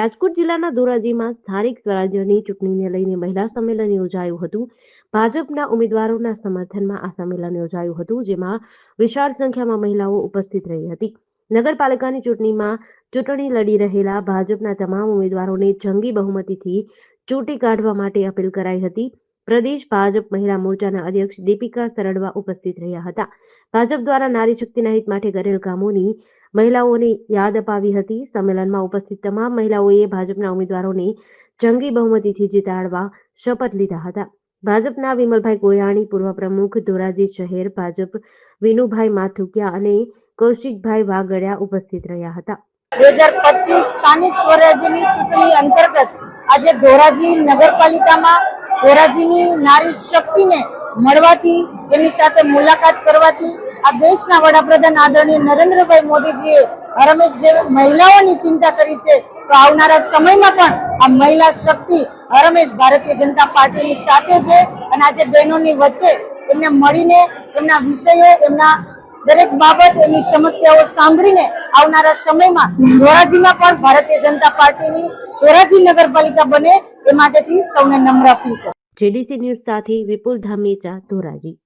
રાજકોટ જિલ્લાના ધોરાજીમાં સ્થાનિક સ્વરાજ્યની ચૂંટણીને લઈને મહિલા સંમેલન યોજાયું હતું. ભાજપના ઉમેદવારોના સમર્થનમાં આ સંમેલન યોજાયું હતું, જેમાં વિશાળ સંખ્યામાં મહિલાઓ ઉપસ્થિત રહી હતી. નગરપાલિકાની ચૂંટણીમાં ચૂંટણી લડી રહેલા ભાજપના તમામ ઉમેદવારોને જંગી બહુમતીથી ચૂંટી કાઢવા માટે અપીલ કરાઈ હતી. પ્રદેશ ભાજપ મહિલા મોરચાના અધ્યક્ષ દીપિકા સરડવા ઉપસ્થિત રહ્યા હતા. ભાજપ દ્વારા નારી શક્તિના હિત માટે કરેલ કામોની મહિલાઓને યાદ અપાવી હતી. સંમેલનમાં ઉપસ્થિત તમામ મહિલાઓએ ભાજપના ઉમેદવારોને જંગી બહુમતીથી જીતાડવા શપથ લીધા હતા. ભાજપના વિમલભાઈ ગોયાણી, પૂર્વ પ્રમુખ ધોરાજી શહેર, ભાજપ વિનુભાઈ માથુકિયા અને કૌશિકભાઈ વાગડિયા ઉપસ્થિત રહ્યા હતા. બે હજાર પચીસ સ્થાનિક સ્વરાજ્યની ચૂંટણી અંતર્ગત આજે ધોરાજી નગરપાલિકામાં ધોરાજીની નારી શક્તિને મળવાથી એમની સાથે મુલાકાત કરવાથી આ દેશના વડાપ્રધાન આદરણીય નરેન્દ્રભાઈ મોદીજીએ રમેશ જે મહિલાઓની ચિંતા કરી છે, તો આવનારા સમયમાં પણ આ મહિલા શક્તિ હરમેશ ભારતીય જનતા પાર્ટીની સાથે છે અને આજે બહેનોની વચ્ચે એમને મળીને એમના વિષયો, એમના દરેક બાબત, એમની સમસ્યાઓ સાંભળીને આવનારા સમયમાં ધોરાજીમાં પણ ભારતીય જનતા પાર્ટીની ધોરાજી નગરપાલિકા બને એ માટેથી સૌને નમ્ર અપીલ જેડીસી ન્યૂઝ સાથે વિપુલ ધામેચા ધોરાજી.